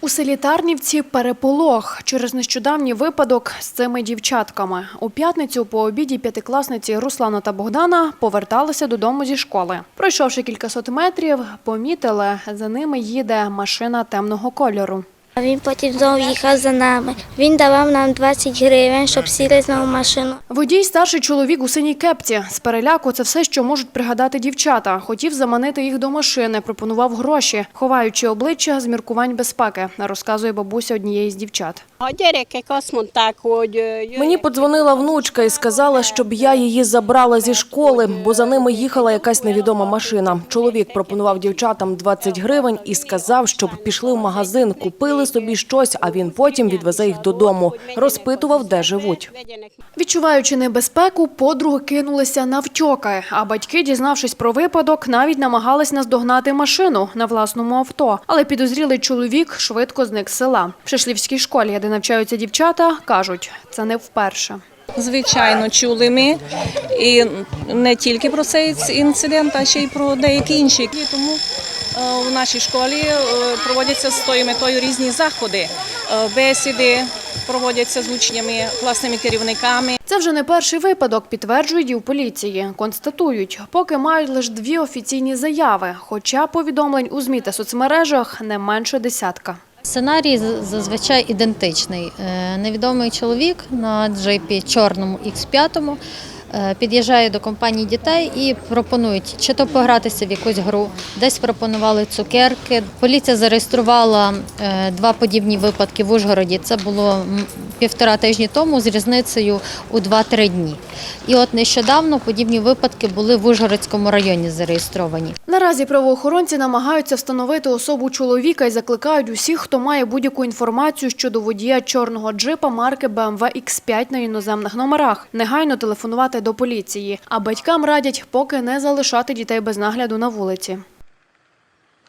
У селі Тарнівці переполох через нещодавній випадок з цими дівчатками. У п'ятницю по обіді п'ятикласниці Руслана та Богдана поверталися додому зі школи. Пройшовши кількасот метрів, помітили, за ними їде машина темного кольору. Він потім знову їхав за нами. Він давав нам 20 гривень, щоб сіли знову в машину. Водій старший чоловік у синій кепці. З переляку це все, що можуть пригадати дівчата. Хотів заманити їх до машини, пропонував гроші, ховаючи обличчя з міркувань безпеки, розказує бабуся однієї з дівчат. A gyerekek azt mondták, hogy. Мені подзвонила внучка і сказала, щоб я її забрала зі школи, бо за ними їхала якась невідома машина. Чоловік пропонував дівчатам 20 гривень і сказав, щоб пішли в магазин, купили собі щось, а він потім відвезе їх додому. Розпитував, де живуть. Відчуваючи небезпеку, подруги кинулися навтьоки, а батьки, дізнавшись про випадок, навіть намагались наздогнати машину на власному авто. Але підозрілий чоловік швидко зник з села. В Шишлівській школі, де навчаються дівчата, кажуть, це не вперше. Звичайно, чули ми і не тільки про цей інцидент, а ще й про деякі інші. І Тому е, в нашій школі е, проводяться з тою метою різні заходи, Е, бесіди проводяться з учнями, класними керівниками. Це вже не перший випадок, підтверджують і в поліції. Констатують, поки мають лише дві офіційні заяви, хоча повідомлень у ЗМІ та соцмережах не менше десятка. Сценарій зазвичай ідентичний. Е, Невідомий чоловік на джипі чорному X5 е, під'їжджає до компанії дітей і пропонують чи то погратися в якусь гру, десь пропонували цукерки. Поліція зареєструвала е, два подібні випадки в Ужгороді. Це було півтора тижні тому з різницею у 2-3 дні. І от нещодавно подібні випадки були в Ужгородському районі зареєстровані. Наразі правоохоронці намагаються встановити особу чоловіка і закликають усіх, хто має будь-яку інформацію щодо водія чорного джипа марки BMW X5 на іноземних номерах, негайно телефонувати до поліції. А батькам радять поки не залишати дітей без нагляду на вулиці.